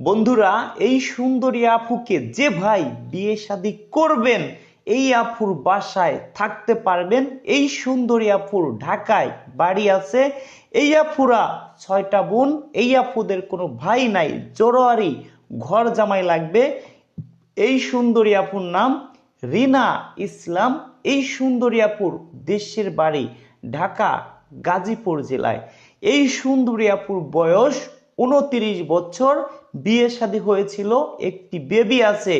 বন্ধুরা, এই সুন্দরী আপুকে যে ভাই বিয়ে শাদী করবেন, এই আপুর বাসায় থাকতে পারবেন। এই সুন্দরী আপুর ঢাকায় বাড়ি আছে। এই আফুরা ছয়টা বোন, এই আফুদের কোনো ভাই নাই। জোরোয়ারি ঘর জামাই লাগবে। এই সুন্দরী আপুর নাম রিনা ইসলাম। এই সুন্দরী আপুর দেশের বাড়ি ঢাকা, গাজীপুর জেলায়। এই সুন্দরী আপুর বয়স উনত্রিশ বছর বিয়ে শাদী হয়েছিল, একটি বেবি আছে।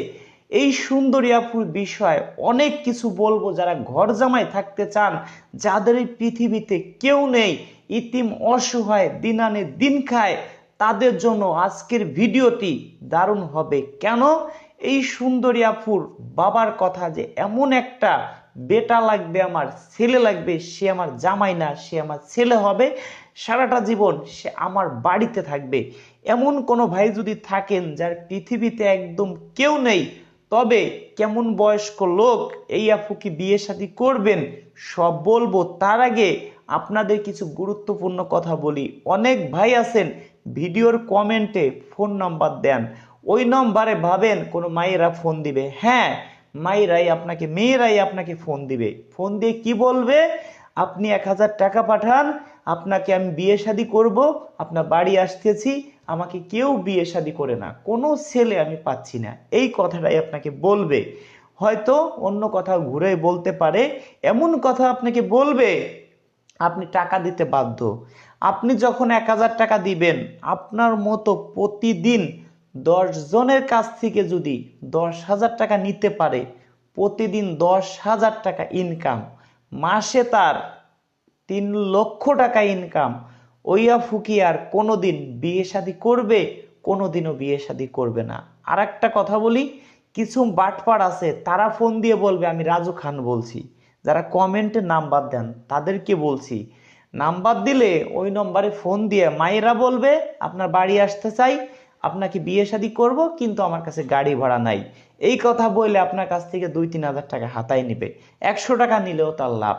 এই সুন্দরী আপুর বিষয় অনেক কিছু বলব যারা ঘর জামাই থাকতে চান, যাদের এই পৃথিবীতে কেউ নেই, ইতিম অসহায়, দিনানে দিন খায়, তাদের জন্য আজকের ভিডিওটি দারুণ হবে। কেন? এই সুন্দরী আপুর বাবার কথা যে এমন একটা বেটা লাগবে আমার, ছেলে লাগবে, সে আমার জামাই না, সে আমার ছেলে হবে সারাটা জীবন সে আমার বাড়িতে থাকবে। এমন কোনো ভাই যদি থাকেন যার পৃথিবীতে একদম কেউ নেই, তবে কেমন বয়স্ক লোক এই আপুকে বিয়ে শাদী করবেন? সব বলব। তার আগে আপনাদের কিছু গুরুত্বপূর্ণ কথা বলি। অনেক ভাই আছেন, ভিডিওর কমেন্টে ফোন নাম্বার দেন। ওই নম্বরে ভাবেন কোনো মায়েরা ফোন দিবে। হ্যাঁ মায়েরাই আপনাকে, মেয়েরাই আপনাকে ফোন দিবে। ফোন দিয়ে কি বলবে? আপনি এক হাজার টাকা পাঠান আপনাকে আমি বিয়ে শাদী করব, আপনার বাড়ি আসতেছি, আমাকে কেউ বিয়ে শাদী করে না, কোনো ছেলে আমি পাচ্ছি না। এই কথাটাই আপনাকে বলবে। হয়তো অন্য কথা ঘুরে বলতে পারে, এমন কথা আপনাকে বলবে, আপনি টাকা দিতে বাধ্য। আপনি যখন এক হাজার টাকা দিবেন, আপনার মতো প্রতিদিন দশ জনের কাছ থেকে যদি দশ হাজার টাকা নিতে পারে, প্রতিদিন দশ হাজার টাকা ইনকাম মাসে তার তিন লক্ষ টাকা ইনকাম ওইয়া ফুকি আর কোনোদিন বিয়ে শাদী করবে, কোনোদিনও বিয়ে শাদী করবে না। আর একটা কথা বলি, কিছু বাটপার আছে, তারা ফোন দিয়ে বলবে, আমি রাজু খান বলছি। যারা কমেন্টে নাম্বার দেন, তাদেরকে বলছি। নাম্বার দিলে ওই নম্বরে ফোন দিয়ে মায়েরা বলবে, আপনার বাড়ি আসতে চাই, আপনাকে বিয়ে শাদী করব, কিন্তু আমার কাছে গাড়ি ভাড়া নাই। এই কথা বললে আপনার কাছ থেকে দুই তিন হাজার টাকা হাতায় নিবে। একশো টাকা নিলেও তার লাভ।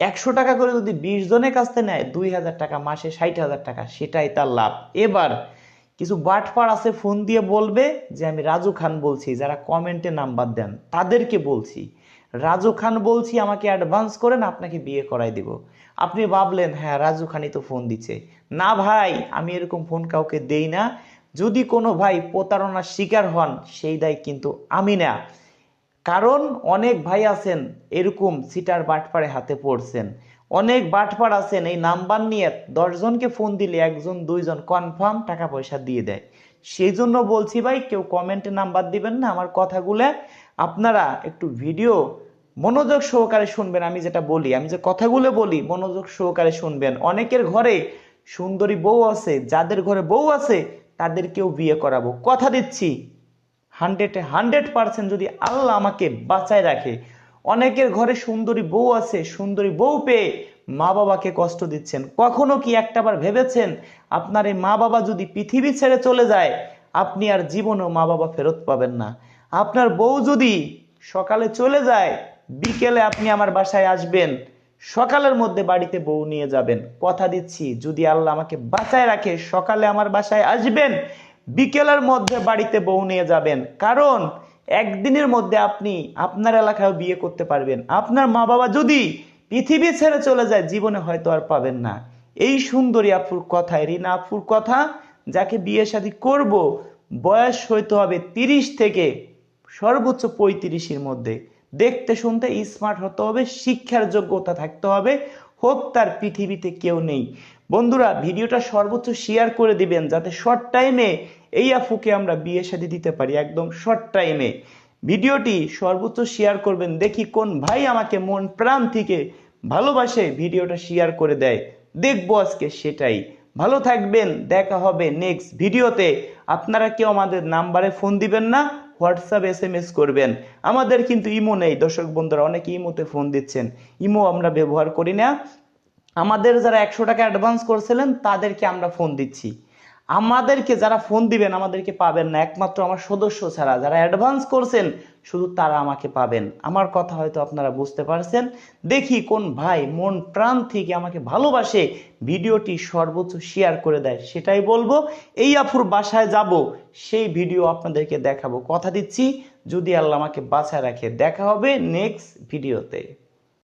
একশো টাকা করে যদি বিশ জনের কাছ থেকে নেয়, দুই হাজার টাকা মাসে ষাট হাজার টাকা, সেটাই তার লাভ। এবার কিছু বাটপার আছে, ফোন দিয়ে বলবে যে, আমি রাজু খান বলছি, যারা কমেন্টে নাম্বার দেন, তাদেরকে বলছি, রাজু খান বলছি, আমাকে অ্যাডভান্স করেন, আপনাকে বিয়ে করাই দিব। আপনি ভাবলেন হ্যাঁ রাজু খানই তো ফোন দিচ্ছে। না ভাই, আমি এরকম ফোন কাউকে দেই না। যদি কোনো ভাই প্রতারণার শিকার হন, সেই দায় কিন্তু আমি না। কারণ অনেক ভাই আছেন, এরকম সিটার বাটপাড়ে হাতে পড়ছেন। অনেক বাটপাড় আছেন, এই নাম্বার নিয়ে দশজনকে ফোন দিলে একজন, দুইজন কনফার্ম টাকা পয়সা দিয়ে দেয়। সেই জন্য বলছি ভাই, কেউ কমেন্টে নাম্বার দিবেন না, আমার কথাগুলো আপনারা একটু ভিডিও মনোযোগ সহকারে শুনবেন, আমি যেটা বলি। আমি যে কথাগুলো বলি, মনোযোগ সহকারে শুনবেন। অনেকের ঘরে সুন্দরী বউ আছে, যাদের ঘরে বউ আছে, তাদেরকেও বিয়ে করাবো। কথা দিচ্ছি। হান্ড্রেডে, হান্ড্রেড পার্সেন্ট যদি আল্লাহ আমাকে বাঁচায় রাখে। অনেকের ঘরে সুন্দরী বউ আছে, সুন্দরী বউ পেয়ে মা বাবাকে কষ্ট দিচ্ছেন। কখনো কি একটাবার ভেবেছেন, আপনার এই মা বাবা যদি পৃথিবী ছেড়ে চলে যায়, আপনি আর জীবনেও মা বাবা ফেরত পাবেন না। আপনার বউ যদি সকালে চলে যায়, বিকেলে আপনি আমার বাসায় আসবেন, সকালের মধ্যে বাড়িতে বউ নিয়ে যাবেন। কথা দিচ্ছি, যদি আল্লাহ আমাকে বাঁচায় রাখে, সকালে আমার বাসায় আসবেন বিকেলের মধ্যে বাড়িতে বউ নিয়ে যাবেন। কারণ একদিনের মধ্যে আপনি আপনার এলাকায় বিয়ে করতে পারবেন। আপনার মা বাবা যদি পৃথিবী ছেড়ে চলে যায়, জীবনে হয়তো আর পাবেন না। এই সুন্দরী আপুর কথায় রিনা আপুর কথা, যাকে বিয়ে শাদী করব, বয়স হইতে হবে তিরিশ থেকে সর্বোচ্চ পঁয়ত্রিশের মধ্যে। দেখতে শুনতে স্মার্ট হতে হবে, শিক্ষার যোগ্যতা থাকতে হবে, হোক তার পৃথিবীতে কেউ নেই। বন্ধুরা, ভিডিওটা সর্বোচ্চ শেয়ার করে দিবেন, যাতে শর্ট টাইমে এই আফুকে আমরা বিয়ে শাদী দিতে পারি, একদম শর্ট টাইমে ভিডিওটি সর্বোচ্চ শেয়ার করবেন, দেখি কোন ভাই আমাকে মন প্রাণ থেকে ভালোবাসে, ভিডিওটা শেয়ার করে দেয়। দেখব আজকে সেটাই। ভালো থাকবেন, দেখা হবে নেক্সট ভিডিওতে। আপনারা কেউ আমাদের নাম্বারে ফোন দিবেন না হোয়াটসঅ্যাপ এস এম এস করবেন। আমাদের কিন্তু ইমো নেই, দর্শক বন্ধুরা, অনেকে ইমোতে ফোন দিচ্ছেন। ইমো আমরা ব্যবহার করি না। আমাদের যারা একশো টাকা অ্যাডভান্স করছিলেন, তাদেরকে আমরা ফোন দিচ্ছি। আমাদেরকে যারা ফোন দিবেন, আমাদেরকে পাবেন না। একমাত্র আমার সদস্য ছাড়া। যারা অ্যাডভান্স করছেন, শুধু তারা আমাকে পাবেন। আমার কথা হয়তো আপনারা বুঝতে পারছেন। দেখি কোন ভাই মন প্রাণ থেকে আমাকে ভালোবাসে, ভিডিওটি সর্বোচ্চ শেয়ার করে দেয়। সেটাই বলব, এই আফুর বাসায় যাব, সেই ভিডিও আপনাদেরকে দেখাবো। কথা দিচ্ছি, যদি আল্লাহ আমাকে বাঁচায় রাখে। দেখা হবে নেক্সট ভিডিওতে